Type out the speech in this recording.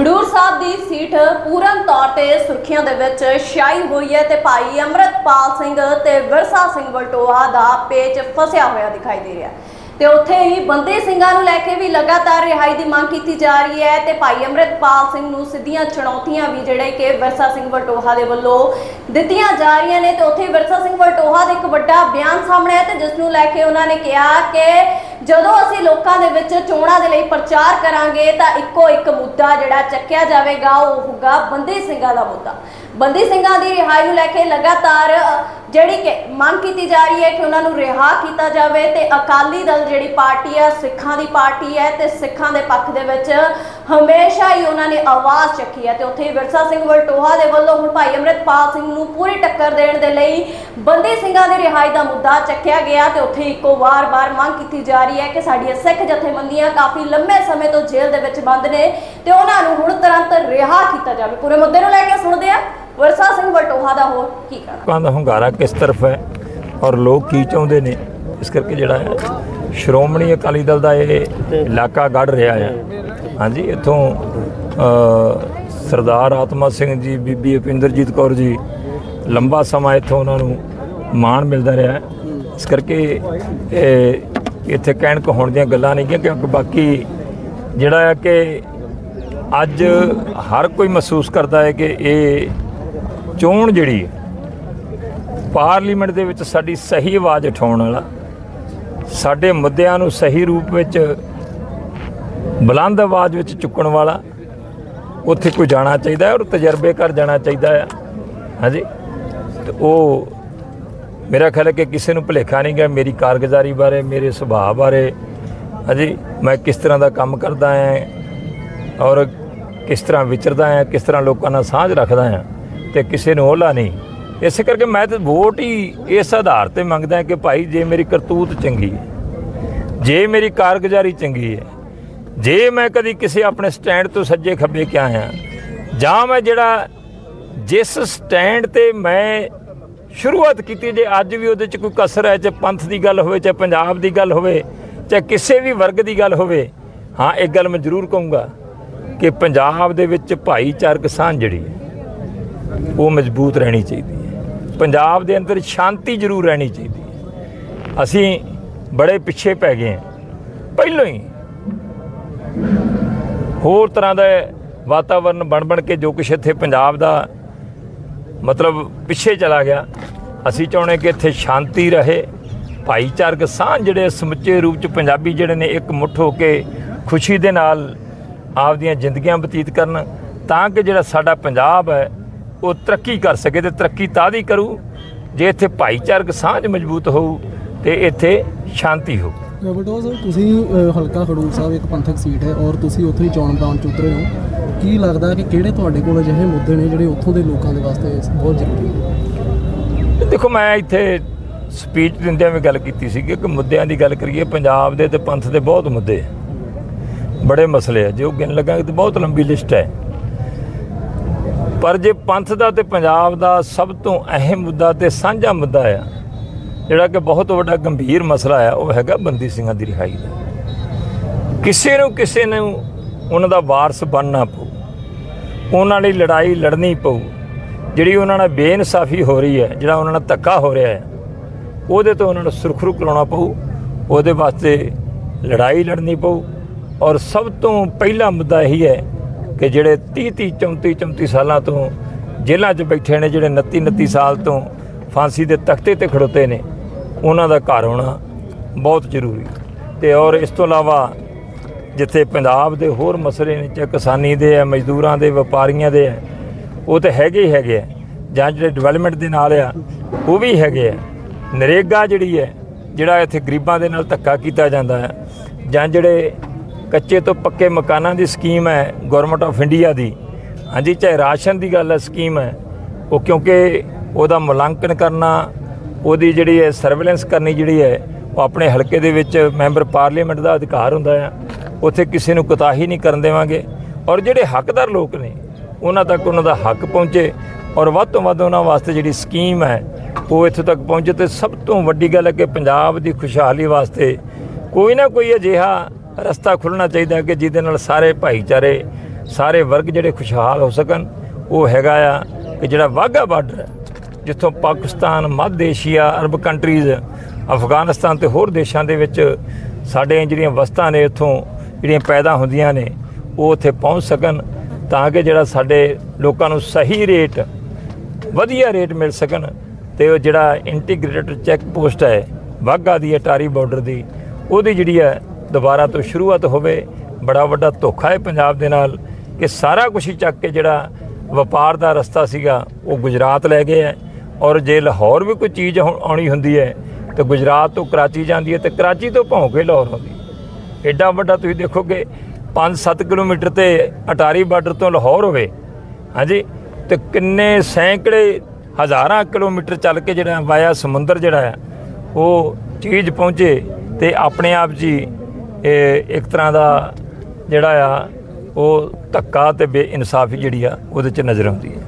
ਖਡੂਰ ਸਾਹਿਬ ਦੀ seat ਪੂਰਨ ਤੌਰ ਤੇ ਸੁਰਖੀਆਂ ਦੇ ਵਿੱਚ ਛਾਈ ਹੋਈ ਹੈ ਤੇ ਭਾਈ ਅਮਰਤਪਾਲ ਸਿੰਘ ਤੇ ਵਿਰਸਾ ਸਿੰਘ ਵਲਟੋਆ ਦਾ ਪੇਚ ਫਸਿਆ ਹੋਇਆ ਦਿਖਾਈ ਦੇ ਰਿਹਾ ਹੈ। ਤੇ ਉੱਥੇ ਹੀ ਬੰਦੇ ਸਿੰਘਾਂ ਨੂੰ ਲੈ ਕੇ ਵੀ ਲਗਾਤਾਰ ਰਿਹਾਈ ਦੀ ਮੰਗ ਕੀਤੀ ਜਾ ਰਹੀ ਹੈ ਤੇ ਭਾਈ ਅਮਰਤਪਾਲ ਸਿੰਘ ਨੂੰ ਸਿੱਧੀਆਂ ਚੁਣੌਤੀਆਂ ਵੀ ਜਿਹੜੇ ਕਿ ਵਿਰਸਾ ਸਿੰਘ ਵਲਟੋਹਾ ਦੇ ਵੱਲੋਂ ਦਿੱਤੀਆਂ ਜਾ ਰਹੀਆਂ ਨੇ ਤੇ ਉੱਥੇ ਵਿਰਸਾ ਸਿੰਘ ਵਲਟੋਹਾ ਦਾ ਇੱਕ ਵੱਡਾ ਬਿਆਨ ਸਾਹਮਣੇ ਆਇਆ ਤੇ ਜਿਸ ਨੂੰ ਲੈ ਕੇ ਉਹਨਾਂ ਨੇ ਕਿਹਾ ਕਿ ਜਦੋਂ ਅਸੀਂ ਲੋਕਾਂ ਦੇ ਵਿੱਚ ਚੋਣਾਂ ਦੇ ਲਈ ਪ੍ਰਚਾਰ ਕਰਾਂਗੇ ਤਾਂ ਇੱਕੋ ਇੱਕ ਮੁੱਦਾ ਜਿਹੜਾ ਚੱਕਿਆ ਜਾਵੇਗਾ, ਉਹ ਹੋਊਗਾ ਬੰਦੀ ਸਿੰਘਾਂ ਦਾ ਮੁੱਦਾ। ਬੰਦੀ ਸਿੰਘਾਂ ਦੀ ਰਿਹਾਈ ਨੂੰ ਲੈ ਕੇ ਲਗਾਤਾਰ ਜਿਹੜੀ ਕਿ ਮੰਗ ਕੀਤੀ ਜਾ ਰਹੀ ਹੈ ਕਿ ਉਹਨਾਂ ਨੂੰ ਰਿਹਾ ਕੀਤਾ ਜਾਵੇ ਤੇ ਅਕਾਲੀ ਦਲ ਜਿਹੜੀ ਪਾਰਟੀ ਹੈ, ਸਿੱਖਾਂ ਦੀ ਪਾਰਟੀ ਹੈ ਤੇ ਸਿੱਖਾਂ ਦੇ ਪੱਖ ਦੇ ਵਿੱਚ ਹਮੇਸ਼ਾ ਹੀ ਉਹਨਾਂ ਨੇ ਆਵਾਜ਼ ਚੱਕੀ ਹੈ ਤੇ ਉੱਥੇ ਹੀ ਵਿਰਸਾ ਸਿੰਘ ਵਲਟੋਹਾ ਦੇ ਵੱਲੋਂ ਹੁਣ ਭਾਈ ਅਮਰਿਤਪਾਲ ਸਿੰਘ ਨੂੰ ਪੂਰੀ ਟੱਕਰ ਦੇਣ ਦੇ ਲਈ ਬੰਦੀ ਸਿੰਘਾਂ ਦੀ ਰਿਹਾਈ ਦਾ ਮੁੱਦਾ ਚੱਕਿਆ ਗਿਆ ਤੇ ਉੱਥੇ ਇੱਕੋ ਵਾਰ-ਵਾਰ ਮੰਗ ਕੀਤੀ ਜਾ ਰਹੀ ਹੈ ਕਿ ਸਾਡੀਆਂ ਸਿੱਖ ਜਥੇਬੰਦੀਆਂ ਕਾਫੀ ਲੰਮੇ ਸਮੇਂ ਤੋਂ ਜੇਲ੍ਹ ਦੇ ਵਿੱਚ ਬੰਦ ਨੇ ਤੇ ਉਹਨਾਂ ਨੂੰ ਹੁਣ ਤੁਰੰਤ ਰਿਹਾ ਕੀਤਾ ਜਾਵੇ। ਪੂਰੇ ਮੁੱਦੇ ਨੂੰ ਲੈ ਕੇ ਸੁਣਦੇ ਆ ਵਿਰਸਾ ਸਿੰਘ ਵਲਟੋਹਾ ਦਾ ਹੋਰ ਕੀ ਕਹਿਣਾ? ਲੋਕਾਂ ਦਾ ਹੁੰਗਾਰਾ ਕਿਸ ਤਰਫ ਹੈ ਔਰ ਲੋਕ ਕੀ ਚਾਹੁੰਦੇ ਨੇ? ਇਸ ਕਰਕੇ ਜਿਹੜਾ ਹੈ ਸ਼੍ਰੋਮਣੀ ਅਕਾਲੀ ਦਲ ਦਾ ਇਹ ਇਲਾਕਾ ਗੜ ਰਿਹਾ ਹੈ। ਹਾਂਜੀ ਇੱਥੋਂ ਅ, ਸਰਦਾਰ ਆਤਮਾ ਸਿੰਘ ਜੀ ਬੀਬੀ ਅਪਿੰਦਰਜੀਤ ਕੌਰ ਜੀ ਲੰਬਾ ਸਮਾਂ ਇੱਥੋਂ ਉਹਨਾਂ ਨੂੰ ਮਾਣ ਮਿਲਦਾ ਰਿਹਾ ਹੈ। ਇਸ ਕਰਕੇ ਇਹ ਇੱਥੇ ਕਹਿਣ ਹੋਣ ਦੀਆਂ ਗੱਲਾਂ ਨਹੀਂ ਕਿ ਕਿਉਂਕਿ ਬਾਕੀ ਜਿਹੜਾ ਹੈ ਕਿ ਅੱਜ ਹਰ ਕੋਈ ਮਹਿਸੂਸ ਕਰਦਾ ਹੈ ਕਿ ਇਹ ਚੋਣ ਜਿਹੜੀ ਹੈ, ਪਾਰਲੀਮੈਂਟ ਦੇ ਵਿੱਚ ਸਾਡੀ ਸਹੀ ਆਵਾਜ਼ ਉਠਾਉਣ ਵਾਲਾ, ਸਾਡੇ ਮੁੱਦਿਆਂ ਨੂੰ ਸਹੀ ਰੂਪ ਵਿੱਚ ਬੁਲੰਦ ਆਵਾਜ਼ ਵਿੱਚ ਚੁੱਕਣ ਵਾਲਾ, ਉੱਥੇ ਕੋਈ ਜਾਣਾ ਚਾਹੀਦਾ ਔਰ ਤਜਰਬੇ ਕਰ ਜਾਣਾ ਚਾਹੀਦਾ ਹੈ। ਹਾਂਜੀ? ਤੇ ਉਹ ਮੇਰਾ ਖਿਆਲ ਹੈ ਕਿ ਕਿਸੇ ਨੂੰ ਭੁਲੇਖਾ ਨਹੀਂ ਗਿਆ ਮੇਰੀ ਕਾਰਗੁਜ਼ਾਰੀ ਬਾਰੇ, ਮੇਰੇ ਸੁਭਾਅ ਬਾਰੇ। ਹਾਂਜੀ? ਮੈਂ ਕਿਸ ਤਰ੍ਹਾਂ ਦਾ ਕੰਮ ਕਰਦਾ ਹਾਂ ਔਰ ਕਿਸ ਤਰ੍ਹਾਂ ਵਿਚਰਦਾ ਹਾਂ, ਕਿਸ ਤਰ੍ਹਾਂ ਲੋਕਾਂ ਨਾਲ ਸਾਂਝ ਰੱਖਦਾ ਹਾਂ। ਤੇ ਕਿਸੇ ਨੂੰ ਓਲਾ ਨਹੀਂ। ਇਸੇ ਕਰਕੇ ਮੈਂ ਤੇ ਵੋਟ ਹੀ ਇਸ ਆਧਾਰ ਤੇ ਮੰਗਦਾ ਕਿ ਭਾਈ ਜੇ ਮੇਰੀ ਕਰਤੂਤ ਚੰਗੀ ਹੈ, ਜੇ ਮੇਰੀ ਕਾਰਗੁਜ਼ਾਰੀ ਚੰਗੀ ਹੈ, ਜੇ ਮੈਂ ਕਦੀ ਕਿਸੇ ਆਪਣੇ ਸਟੈਂਡ ਤੋਂ ਸੱਜੇ ਖੱਬੇ ਕਿਆ ਆਇਆ ਜਾਂ ਮੈਂ ਜਿਹੜਾ ਜਿਸ ਸਟੈਂਡ ਤੇ ਮੈਂ ਸ਼ੁਰੂਆਤ ਕੀਤੀ ਜੇ ਅੱਜ ਵੀ ਉਹਦੇ ਚ ਕੋਈ ਕਸਰ ਹੈ, ਚਾਹੇ ਪੰਥ ਦੀ ਗੱਲ ਹੋਵੇ, ਚਾਹੇ ਪੰਜਾਬ ਦੀ ਗੱਲ ਹੋਵੇ, ਚਾਹੇ ਕਿਸੇ ਵੀ ਵਰਗ ਦੀ ਗੱਲ ਹੋਵੇ, ਹਾਂ ਇੱਕ ਗੱਲ ਮੈਂ ਜ਼ਰੂਰ ਕਹੂੰਗਾ ਕਿ ਪੰਜਾਬ ਦੇ ਵਿੱਚ ਭਾਈਚਾਰਕ ਸਾਂਝ ਜਿਹੜੀ ਹੈ ਉਹ ਮਜ਼ਬੂਤ ਰਹਿਣੀ ਚਾਹੀਦੀ ਹੈ। ਪੰਜਾਬ ਦੇ ਅੰਦਰ ਸ਼ਾਂਤੀ ਜ਼ਰੂਰ ਰਹਿਣੀ ਚਾਹੀਦੀ ਹੈ। ਅਸੀਂ ਬੜੇ ਪਿੱਛੇ ਪੈ ਗਏ ਹਾਂ। ਪਹਿਲਾਂ ਹੀ ਹੋਰ ਤਰ੍ਹਾਂ ਦਾ ਵਾਤਾਵਰਨ ਬਣ ਬਣ ਕੇ ਜੋ ਕੁਛ ਇੱਥੇ ਪੰਜਾਬ ਦਾ ਮਤਲਬ ਪਿੱਛੇ ਚਲਾ ਗਿਆ, ਅਸੀਂ ਚਾਹੁੰਦੇ ਕਿ ਇੱਥੇ ਸ਼ਾਂਤੀ ਰਹੇ। ਭਾਈਚਾਰਕ ਸਾਂਝ ਜਿਹੜੇ ਸਮੁੱਚੇ ਰੂਪ ਚ ਪੰਜਾਬੀ ਜਿਹੜੇ ਨੇ ਇੱਕ ਮੁੱਠ ਹੋ ਕੇ ਖੁਸ਼ੀ ਦੇ ਨਾਲ ਆਪਦੀਆਂ ਜ਼ਿੰਦਗੀਆਂ ਬਤੀਤ ਕਰਨ, ਤਾਂ ਕਿ ਜਿਹੜਾ ਸਾਡਾ ਪੰਜਾਬ ਹੈ ਉਹ ਤਰੱਕੀ ਕਰ ਸਕੇ ਤੇ ਤਰੱਕੀ ਤਾਂ ਦੀ ਕਰੂ ਜੇ ਇੱਥੇ ਭਾਈਚਾਰਕ ਸਾਂਝ ਮਜ਼ਬੂਤ ਹੋਊ ਤੇ ਇੱਥੇ ਸ਼ਾਂਤੀ ਹੋਊ। ਬਟਵਾ ਸਾਹਿਬ ਤੁਸੀਂ ਹਲਕਾ ਖਡੂਰ ਸਾਹਿਬ ਇੱਕ ਪੰਥਕ ਸੀਟ ਹੈ ਔਰ ਤੁਸੀਂ ਉੱਥੇ ਹੀ ਚੋਣ ਮੈਦਾਨ ਚ ਉਤਰੇ ਹੋ। ਕੀ ਲੱਗਦਾ ਕਿ ਕਿਹੜੇ ਤੁਹਾਡੇ ਕੋਲ ਅਜਿਹੇ ਮੁੱਦੇ ਨੇ ਜਿਹੜੇ ਉੱਥੋਂ ਦੇ ਲੋਕਾਂ ਦੇ ਵਾਸਤੇ ਬਹੁਤ ਜ਼ਰੂਰੀ ਨੇ? ਦੇਖੋ ਮੈਂ ਇੱਥੇ ਸਪੀਚ ਦਿੰਦਿਆਂ ਵੀ ਗੱਲ ਕੀਤੀ ਸੀ ਕਿ ਮੁੱਦਿਆਂ ਦੀ ਗੱਲ ਕਰੀਏ ਪੰਜਾਬ ਦੇ ਤੇ ਪੰਥ ਦੇ ਬਹੁਤ ਮੁੱਦੇ ਬੜੇ ਮਸਲੇ ਆ। ਜੋ ਗਿਣ ਲਗਾਂਗੇ ਤੇ ਬਹੁਤ ਲੰਬੀ ਲਿਸਟ ਹੈ। ਪਰ ਜੇ ਪੰਥ ਦਾ ਤੇ ਪੰਜਾਬ ਦਾ ਸਭ ਤੋਂ ਅਹਿਮ ਮੁੱਦਾ ਤੇ ਸਾਂਝਾ ਮੁੱਦਾ ਆ, ਜਿਹੜਾ ਕਿ ਬਹੁਤ ਵੱਡਾ ਗੰਭੀਰ ਮਸਲਾ ਆ, ਉਹ ਹੈਗਾ ਬੰਦੀ ਸਿੰਘਾਂ ਦੀ ਰਿਹਾਈ ਦਾ। ਕਿਸੇ ਨੂੰ ਕਿਸੇ ਨੂੰ ਉਹਨਾਂ ਦਾ ਵਾਰਸ ਬਣਨਾ ਪਊ, ਉਹਨਾਂ ਲਈ ਲੜਾਈ ਲੜਨੀ ਪਊ, ਜਿਹੜੀ ਉਹਨਾਂ ਨਾਲ ਬੇਇਨਸਾਫੀ ਹੋ ਰਹੀ ਹੈ, ਜਿਹੜਾ ਉਹਨਾਂ ਨਾਲ ਧੱਕਾ ਹੋ ਰਿਹਾ ਹੈ, ਉਹਦੇ ਤੋਂ ਉਹਨਾਂ ਨੂੰ ਸੁਰਖਰੂ ਕਰਾਉਣਾ ਪਊ, ਉਹਦੇ ਵਾਸਤੇ ਲੜਾਈ ਲੜਨੀ ਪਊ ਔਰ ਸਭ ਤੋਂ ਪਹਿਲਾ ਮੁੱਦਾ ਇਹੀ ਹੈ ਕਿ ਜਿਹੜੇ 30 30 34 34 ਸਾਲਾਂ ਤੋਂ ਜੇਲ੍ਹਾਂ 'ਚ ਬੈਠੇ ਨੇ, ਜਿਹੜੇ 29 29 ਸਾਲ ਤੋਂ ਫਾਂਸੀ ਦੇ ਤਖਤੇ ਤੇ ਖੜੋਤੇ ਨੇ, ਉਹਨਾਂ ਦਾ ਘਰ ਹੋਣਾ ਬਹੁਤ ਜ਼ਰੂਰੀ ਹੈ। ਤੇ ਔਰ ਇਸ ਤੋਂ ਇਲਾਵਾ ਜਿੱਥੇ ਪੰਜਾਬ ਦੇ ਹੋਰ ਮਸਲੇ ਨੇ, ਚਾਹੇ ਕਿਸਾਨੀ ਦੇ ਆ ਮਜ਼ਦੂਰਾਂ ਦੇ, ਵਪਾਰੀਆਂ ਦੇ ਆ ਉਹ ਤਾਂ ਹੈਗੇ ਹੀ ਹੈਗੇ ਆ ਜਾਂ ਜਿਹੜੇ ਡਿਵੈਲਪਮੈਂਟ ਦੇ ਨਾਲ ਆ, ਉਹ ਵੀ ਹੈਗੇ ਆ ਨਰੇਗਾ ਜਿਹੜੀ ਹੈ, ਜਿਹੜਾ ਇੱਥੇ ਗਰੀਬਾਂ ਦੇ ਨਾਲ ਧੱਕਾ ਕੀਤਾ ਜਾਂਦਾ ਹੈ, ਜਾਂ ਜਿਹੜੇ ਕੱਚੇ ਤੋਂ ਪੱਕੇ ਮਕਾਨਾਂ ਦੀ ਸਕੀਮ ਹੈ ਗਵਰਨਮੈਂਟ ਆਫ ਇੰਡੀਆ ਦੀ। ਹਾਂਜੀ, ਚਾਹੇ ਰਾਸ਼ਨ ਦੀ ਗੱਲ ਹੈ, ਸਕੀਮ ਹੈ। ਉਹ ਕਿਉਂਕਿ ਉਹਦਾ ਮੁਲਾਂਕਣ ਕਰਨਾ, ਉਹਦੀ ਜਿਹੜੀ ਹੈ ਸਰਵੇਲੈਂਸ ਕਰਨੀ ਜਿਹੜੀ ਹੈ, ਉਹ ਆਪਣੇ ਹਲਕੇ ਦੇ ਵਿੱਚ ਮੈਂਬਰ ਪਾਰਲੀਮੈਂਟ ਦਾ ਅਧਿਕਾਰ ਹੁੰਦਾ ਹੈ ਉੱਥੇ ਕਿਸੇ ਨੂੰ ਕੁਤਾਹੀ ਨਹੀਂ ਕਰਨ ਦੇਵਾਂਗੇ। ਔਰ ਜਿਹੜੇ ਹੱਕਦਾਰ ਲੋਕ ਨੇ, ਉਹਨਾਂ ਤੱਕ ਉਹਨਾਂ ਦਾ ਹੱਕ ਪਹੁੰਚੇ। ਔਰ ਵੱਧ ਤੋਂ ਵੱਧ ਉਹਨਾਂ ਵਾਸਤੇ ਜਿਹੜੀ ਸਕੀਮ ਹੈ, ਉਹ ਇੱਥੇ ਤੱਕ ਪਹੁੰਚੇ। ਤੇ ਸਭ ਤੋਂ ਵੱਡੀ ਗੱਲ ਹੈ ਕਿ ਪੰਜਾਬ ਦੀ ਖੁਸ਼ਹਾਲੀ ਵਾਸਤੇ ਕੋਈ ਨਾ ਕੋਈ ਅਜਿਹਾ ਰਸਤਾ ਖੁੱਲਣਾ ਚਾਹੀਦਾ ਕਿ ਜਿਹਦੇ ਨਾਲ ਸਾਰੇ ਭਾਈਚਾਰੇ, ਸਾਰੇ ਵਰਗ ਜਿਹੜੇ ਖੁਸ਼ਹਾਲ ਹੋ ਸਕਣ, ਉਹ ਹੈਗਾ ਆ ਕਿ ਜਿਹੜਾ ਵਾਹਗਾ ਬਾਰਡਰ ਹੈ, ਜਿੱਥੋਂ ਪਾਕਿਸਤਾਨ, ਮੱਧ ਏਸ਼ੀਆ, ਅਰਬ ਕੰਟਰੀਜ਼ ਅਫਗਾਨਿਸਤਾਨ ਤੇ ਹੋਰ ਦੇਸ਼ਾਂ ਦੇ ਵਿੱਚ ਸਾਡੇ ਜਿਹੜੀਆਂ ਵਸਤਾਂ ਨੇ ਇੱਥੋਂ ਜਿਹੜੀਆਂ ਪੈਦਾ ਹੁੰਦੀਆਂ ਨੇ, ਉਹ ਉੱਥੇ ਪਹੁੰਚ ਸਕਣ ਤਾਂ ਕਿ ਜਿਹੜਾ ਸਾਡੇ ਲੋਕਾਂ ਨੂੰ ਸਹੀ ਰੇਟ ਵਧੀਆ ਰੇਟ ਮਿਲ ਸਕਣ ਤੇ ਉਹ ਜਿਹੜਾ ਇੰਟੀਗ੍ਰੇਟਡ ਚੈੱਕ ਪੋਸਟ ਹੈ, ਵਾਹਗਾ ਦੀ, ਅਟਾਰੀ ਬਾਰਡਰ ਦੀ, ਉਹਦੀ ਜਿਹੜੀ ਹੈ ਦੁਬਾਰਾ ਤੋਂ ਸ਼ੁਰੂਆਤ ਹੋਵੇ, ਬੜਾ ਵੱਡਾ ਧੋਖਾ ਹੈ ਪੰਜਾਬ ਦੇ ਨਾਲ ਕਿ ਸਾਰਾ ਕੁਝ ਹੀ ਚੱਕ ਕੇ ਜਿਹੜਾ ਵਪਾਰ ਦਾ ਰਸਤਾ ਸੀਗਾ, ਉਹ ਗੁਜਰਾਤ ਲੈ ਗਏ ਹੈ। ਔਰ ਜੇ ਲਾਹੌਰ ਵੀ ਕੋਈ ਚੀਜ਼ ਆਉ- ਆਉਣੀ ਹੁੰਦੀ ਹੈ, ਤੇ ਗੁਜਰਾਤ ਤੋਂ ਕਰਾਚੀ ਜਾਂਦੀ ਹੈ ਤੇ ਕਰਾਚੀ ਤੋਂ ਭੌਂ ਕੇ ਲਾਹੌਰ ਆਉਂਦੀ ਹੈ। ਐਡਾ ਵੱਡਾ ਤੁਸੀਂ ਦੇਖੋਗੇ 5-7 ਕਿਲੋਮੀਟਰ ਤੇ ਅਟਾਰੀ ਬਾਰਡਰ ਤੋਂ ਲਾਹੌਰ ਹੋਵੇ, ਹਾਂਜੀ, ਤੇ ਕਿੰਨੇ ਸੈਂਕੜੇ ਹਜ਼ਾਰਾਂ ਕਿਲੋਮੀਟਰ ਚੱਲ ਕੇ ਜਿਹੜਾ ਵਾਇਆ ਸਮੁੰਦਰ ਜਿਹੜਾ ਹੈ, ਉਹ ਚੀਜ਼ ਪਹੁੰਚੇ ਤੇ ਆਪਣੇ ਆਪ ਜੀ ਇਹ ਇੱਕ ਤਰ੍ਹਾਂ ਦਾ ਜਿਹੜਾ ਆ, ਉਹ ਧੱਕਾ ਤੇ ਬੇਇਨਸਾਫੀ ਜਿਹੜੀ ਆ, ਉਹਦੇ ਚ ਨਜ਼ਰ ਆਉਂਦੀ ਹੈ।